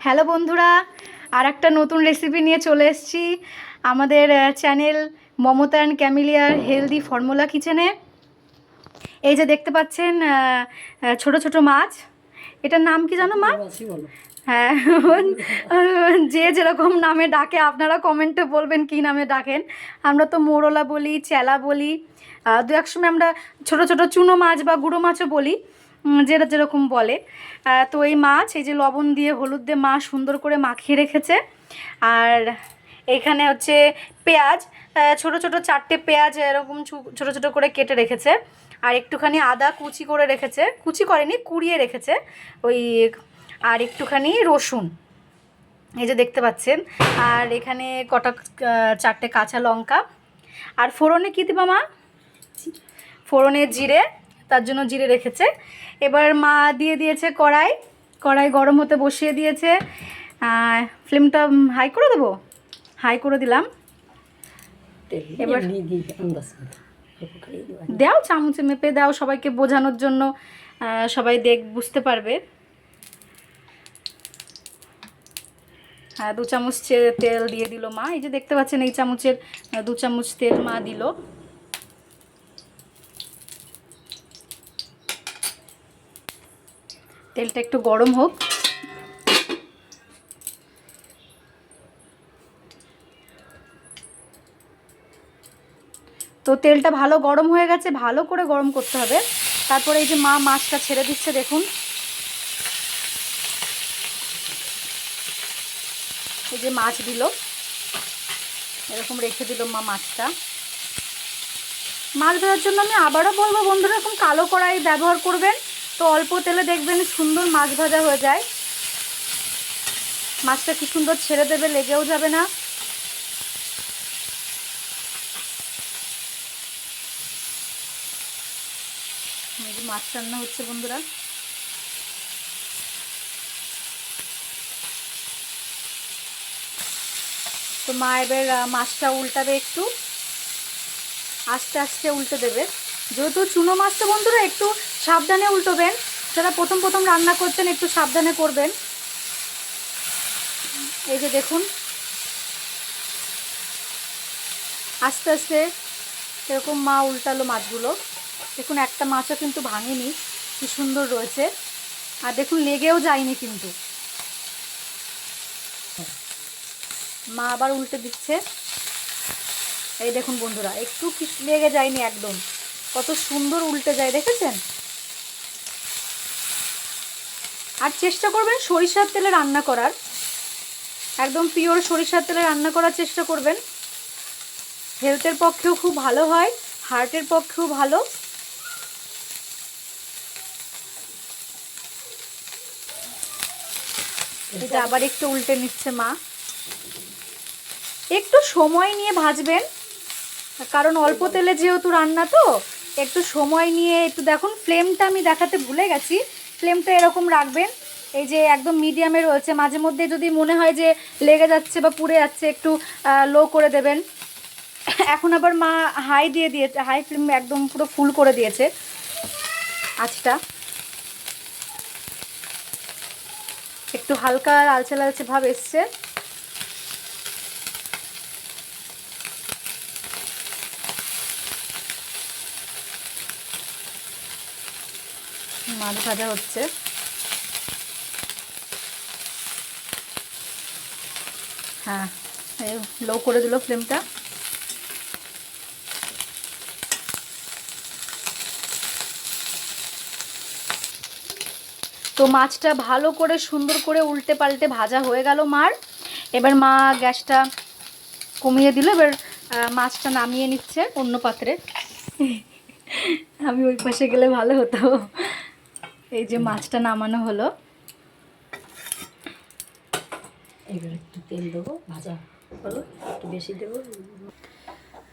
Hello বন্ধুরা আর একটা নতুন রেসিপি নিয়ে চলে এসেছি। আমাদের চ্যানেল মমতা অ্যান্ড ক্যামিলিয়ার হেলদি ফর্মুলা কিচেনে এই যে দেখতে পাচ্ছেন ছোট ছোট মাছ। এটার নাম কি জানো মা? হ্যাঁ যে যেরকম নামে ডাকে আপনারা কমেন্টে বলবেন কি নামে ডাকেন। আমরা তো মোরলা বলি চেলা বলি দু এক সময় আমরা ছোট ছোট চুনো মাছ বা গুঁড়ো মাছও বলি। যেটা যেরকম বলে। তো এই মাছ, এই যে লবণ দিয়ে, হলুদ দিয়ে মা সুন্দর করে মাখিয়ে রেখেছে। আর এখানে হচ্ছে পেঁয়াজ ছোট ছোট চারটে পেঁয়াজ এরকম ছোট ছোট করে কেটে রেখেছে। আর একটুখানি আদা কুচি করে রেখেছে। কুচি করেনি, কুড়িয়ে রেখেছে। ওই আর একটুখানি রসুন। এই যে দেখতে পাচ্ছেন। আর এখানে কটা চারটে কাঁচা লঙ্কা। আর ফোড়নে কী দিবা মা? ফোড়নে জিরে। তার জন্য জিরে রেখেছে। এবার মা দিয়ে দিয়েছে কড়াই। কড়াই গরম হতে বসিয়ে দিয়েছে। ফ্লেমটা হাই করে দেবো? হাই করে দিলাম। এবার- দাও চামচে মেপে দাও সবাইকে বোঝানোর জন্য। সবাই দেখ বুঝতে পারবে। হ্যাঁ দু চামচ তেল দিয়ে দিল মা। এই যে দেখতে পাচ্ছেন এই চামচের দু চামচ তেল মা দিল। তেলটা একটু গরম হোক। তো তেলটা ভালো গরম হয়ে গেছে, ভালো করে গরম করতে হবে। তারপরে এই যে মা মাছটা ছেড়ে দিচ্ছে, দেখুন। এই যে মাছ দিল। এরকম রেখে দিল মা মাছটা। মাছ ধরার জন্য আমি আবারও বলব বন্ধুরা, এরকম কালো কড়াই ব্যবহার করবেন। তো অল্প তেলে দেখবেন সুন্দর মাছ ভাজা হয়ে যায়। মাছটা কি সুন্দর ছেড়ে দেবে, লেগেও যাবে না। মাছ রান্না হচ্ছে বন্ধুরা। তো মা এবার মাছটা উল্টাবে একটু। আস্তে আস্তে উল্টে দেবে। যেহেতু চুনো মাছটা বন্ধুরা একটু সাবধানে উল্টোবেন। যারা প্রথম প্রথম রান্না করছেন, একটু সাবধানে করবেন। এই যে দেখুন। আস্তে আস্তে এরকম মা উল্টালো মাছগুলো। দেখুন, একটা মাছও কিন্তু ভাঙেনি। কি সুন্দর রয়েছে। আর দেখুন, লেগেও যায়নি কিন্তু। মা আবার উল্টে দিচ্ছে। এই দেখুন বন্ধুরা, একটু লেগে যায়নি একদম। কত সুন্দর উল্টে যায়, দেখেছেন? আর চেষ্টা করবেন সরিষার তেলে রান্না করার। একদম পিওর সরিষার তেলে রান্না করার চেষ্টা করবেন। হেলথের পক্ষেও খুব ভালো হয় হার্টের পক্ষেও ভালো। এটা আবার একটু উল্টে নিচ্ছে মা। একটু সময় নিয়ে ভাজবেন, কারণ অল্প তেলে যেহেতু রান্না তো একটু সময় নিয়ে একটু দেখুন ফ্লেমটা আমি দেখাতে ভুলে গেছি। ফ্লেমটা এরকম রাখবেন, এই যে একদম মিডিয়ামে রয়েছে। মাঝে মধ্যে যদি মনে হয় যে লেগে যাচ্ছে বা পুড়ে যাচ্ছে, একটু লো করে দেবেন। এখন আবার মা হাই দিয়ে দিয়েছে হাই ফ্লেম একদম পুরো ফুল করে দিয়েছে। আঁচটা। একটু হালকা লালচে লালচে ভাব এসছে। মাছ ভাজা হচ্ছে। হ্যাঁ লো করে দিল ফ্লেমটা। তো মাছটা ভালো করে সুন্দর করে উল্টে পাল্টে ভাজা হয়ে গেল মার। এবার মা গ্যাসটা কমিয়ে দিল, এবার মাছটা নামিয়ে নিচ্ছে অন্য পাত্রে। আমি ওই পাশে গেলে ভালো হতো। এই যে মাছটা নামানো হলো। এবার একটু তেল দেবো ভাজা হলো একটু বেশি দেবো।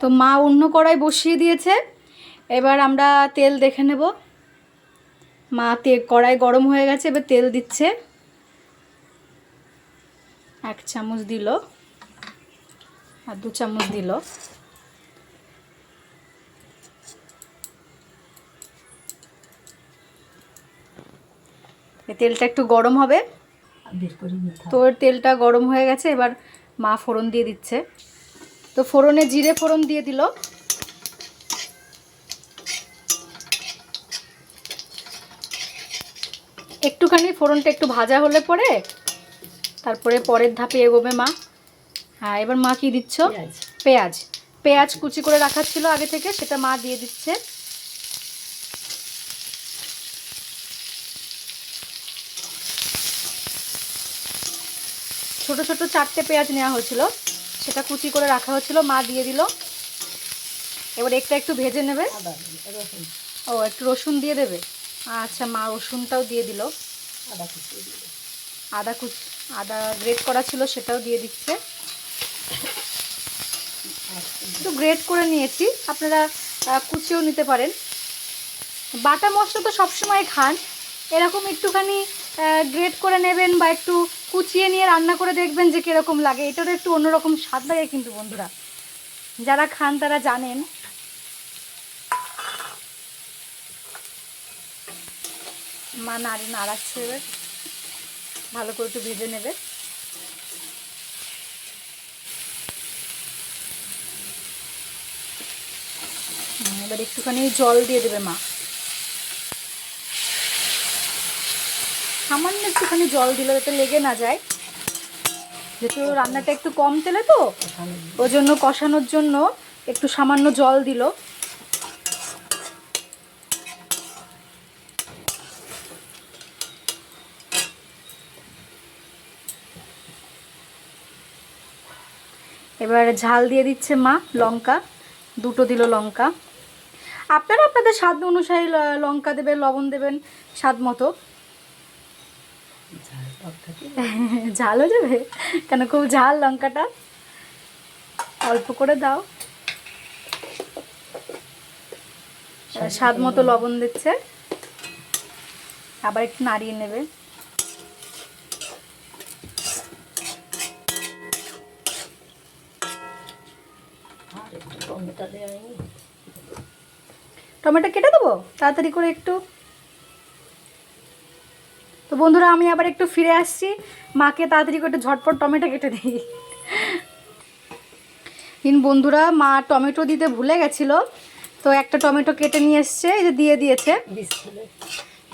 তো মা অন্য কড়াই বসিয়ে দিয়েছে। এবার আমরা তেল দেখে নেব। মা তে কড়াই গরম হয়ে গেছে এবার তেল দিচ্ছে। এক চামচ দিল। আর দু চামচ দিল। তেলটা একটু গরম হবে। তো তেলটা গরম হয়ে গেছে এবার মা ফোড়ন দিয়ে দিচ্ছে। তো ফোড়নে জিরে ফোড়ন দিয়ে দিল। একটুখানি ফোড়নটা একটু ভাজা হলে পরে তারপরে পরের ধাপে এগোবে মা। হ্যাঁ এবার মা কি দিচ্ছ? পেঁয়াজ। পেঁয়াজ। পেঁয়াজ কুচি করে রাখা ছিল আগে থেকে সেটা মা দিয়ে দিচ্ছে। ছোট ছোট চারটে পেঁয়াজ নেওয়া হয়েছিল। সেটা কুচি করে রাখা হয়েছিল। মা দিয়ে দিল। এবার একটা একটু ভেজে নেবে। ও একটু রসুন দিয়ে দেবে? আচ্ছা মা রসুনটাও দিয়ে দিল। আদা দিলে আদা কুচ আদা গ্রেট করা ছিল সেটাও দিয়ে দিচ্ছে। একটু গ্রেট করে নিয়েছি। আপনারা আহ, কুচিয়েও নিতে পারেন। বাটা মশলা তো সবসময় খান। এরকম একটুখানি গ্রেট করে নেবেন বা একটু কুচিয়ে নিয়ে রান্না করে দেখবেন যে কীরকম লাগে। এটারও একটু অন্যরকম স্বাদ লাগে কিন্তু বন্ধুরা। যারা খান তারা জানেন। মা নাড়ি, নাড়াচ্ছে এবার। ভালো করে একটু ভেজে নেবে। এবার একটুখানি জল দিয়ে দেবে মা। সামান্য একটুখানি জল দিলে যাতে লেগে না যায়। যেহেতু রান্নাটা একটু কম তেলে তো ওই জন্য কষানোর জন্য একটু সামান্য জল দিল। এবার ঝাল দিয়ে দিচ্ছে মা লঙ্কা, দুটো দিল লঙ্কা। আপনারা আপনাদের স্বাদ ল- লঙ্কা দেবেন, লবণ দেবেন, স্বাদ মতো। ঝালও যাবে? কেন খুব ঝাল লঙ্কাটা? অল্প করে দাও। স্বাদ মতো লবণ। দিচ্ছে। আবার একটু নাড়িয়ে নেবে। টমেটো কেটে দেবো? তাড়াতাড়ি করে একটু। তো বন্ধুরা, আমি আবার একটু ফিরে আসছি। মাকে তাড়াতাড়ি করে ঝটপট টমেটো কেটে দিই। ইন বন্ধুরা, মা টমেটো দিতে ভুলে গেছিল। তো একটা টমেটো কেটে নিয়ে এসছে, এই যে দিয়ে দিয়েছে।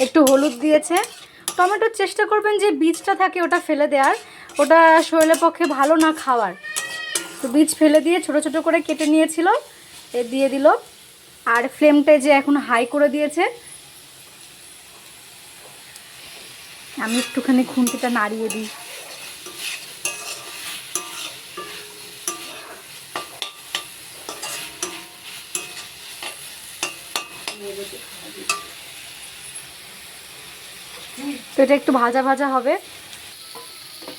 একটু হলুদ দিয়েছে। টমেটোর চেষ্টা করবেন যে বীজটা থাকে ওটা ফেলে দেওয়ার। ওটা শরীরের পক্ষে ভালো না খাওয়ার। তো বীজ ফেলে দিয়ে ছোট ছোট করে কেটে নিয়েছিল, এ দিয়ে দিল। আর ফ্লেমটাই যে এখন হাই করে দিয়েছে। আমি একটুখানি খুন্তিটা নাড়িয়ে দিই। তো এটা একটু ভাজা ভাজা হবে।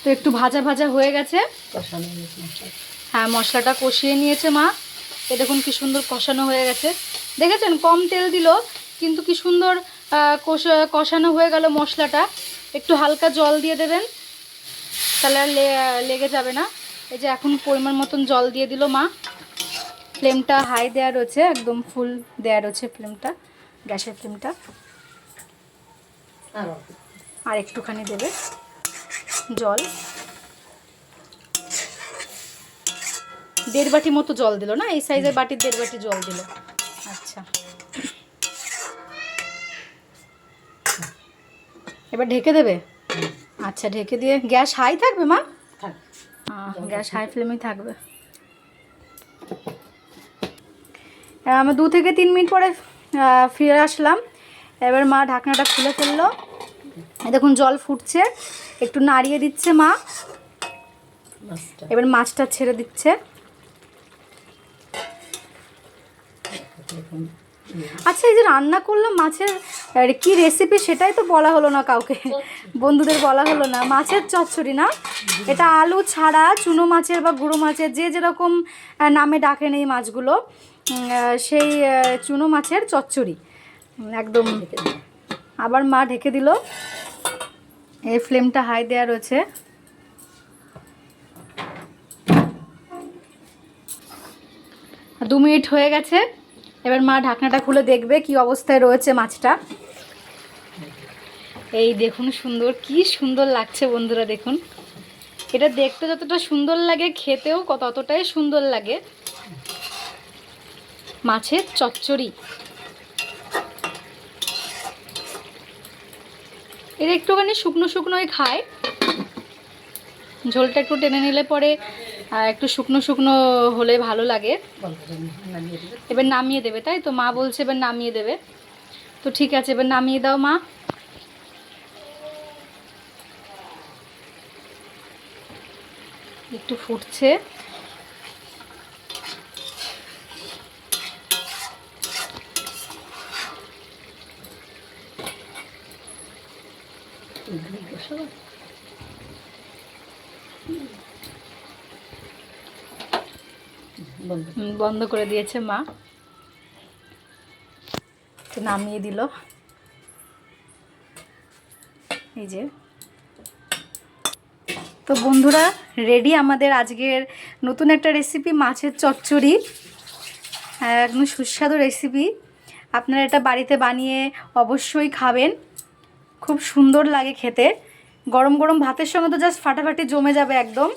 তো একটু ভাজা ভাজা হয়ে গেছে। হ্যাঁ মশলাটা কষিয়ে নিয়েছে মা। এ দেখুন কি সুন্দর কষানো হয়ে গেছে। দেখেছেন? কম তেল দিল কিন্তু কি সুন্দর কষানো হয়ে গেল মশলাটা। একটু হালকা জল দিয়ে দেবেন। তাহলে আর লেগে যাবে না। এই যে এখন পরিমাণ মতন জল দিয়ে দিল মা। ফ্লেমটা হাই দেওয়া রয়েছে একদম ফুল দেওয়া রয়েছে ফ্লেমটা গ্যাসের ফ্লেমটা। আর। আর একটুখানি দেবে জল। দেড় বাটি মতো জল দিল না? এই সাইজের বাটির দেড় বাটি জল দিল। আচ্ছা। এবার ঢেকে দেবে? আচ্ছা ঢেকে দিয়ে গ্যাস হাই থাকবে মা? গ্যাস হাই ফ্লেমেই থাকবে। আমরা দু থেকে তিন মিনিট পরে ফিরে আসলাম। এবার মা ঢাকনাটা খুলে ফেলল। দেখুন জল ফুটছে। একটু নাড়িয়ে দিচ্ছে মা। এবার মাছটা ছেড়ে দিচ্ছে। আচ্ছা এই যে রান্না করলাম মাছের আহ, কি রেসিপি সেটাই তো বলা হলো না কাউকে। বন্ধুদের বলা হলো না। মাছের চচ্চড়ি না? এটা আলু ছাড়া চুনো মাছের বা গুঁড়ো মাছের যে যেরকম নামে ডাকেন এই মাছগুলো সেই চুনো মাছের চচ্চড়ি। একদম আবার মা ঢেকে দিল। এই ফ্লেমটা হাই দেওয়া রয়েছে। দু মিনিট হয়ে গেছে। এবার মা ঢাকনাটা খুলে দেখবে কি অবস্থায় রয়েছে মাছটা। এই দেখুন সুন্দর কি সুন্দর লাগছে বন্ধুরা দেখুন। এটা দেখতে যতটা সুন্দর লাগে খেতেও কত ততটাই সুন্দর লাগে। মাছের চচ্চড়ি। এটা একটুখানি শুকনো শুকনোই খায়। ঝোলটা একটু টেনে নিলে পরে একটু শুকনো শুকনো হলে ভালো লাগে। এবার নামিয়ে দেবে তাই তো? মা বলছে এবার নামিয়ে দেবে। তো ঠিক আছে এবার নামিয়ে দাও মা। একটু ফুটছে। বন্ধ করে দিয়েছে মা। নামিয়ে দিল। এই যে। তো বন্ধুরা রেডি আমাদের আজকের নতুন একটা রেসিপি মাছের চচ্চড়ি। হ্যাঁ, একদম সুস্বাদু রেসিপি আপনারা এটা বাড়িতে বানিয়ে অবশ্যই খাবেন। খুব সুন্দর লাগে খেতে। গরম গরম ভাতের সঙ্গে তো জাস্ট ফাটাফাটি জমে যাবে একদম।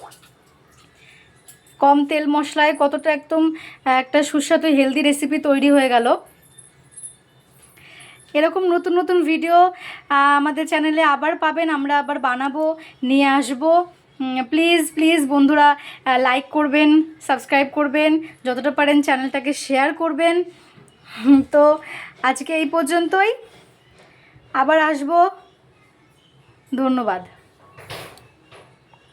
কম তেল মশলায় কতটা একদম একটা সুস্বাদু হেলদি রেসিপি তৈরি হয়ে গেল। এরকম নতুন নতুন ভিডিও আমাদের চ্যানেলে আবার পাবেন, আমরা আবার বানাবো, নিয়ে আসব। প্লিজ প্লিজ বন্ধুরা লাইক করবেন সাবস্ক্রাইব করবেন, যতটা পারেন চ্যানেলটাকে শেয়ার করবেন। তো আজকে এই পর্যন্তই। আবার আসব। ধন্যবাদ।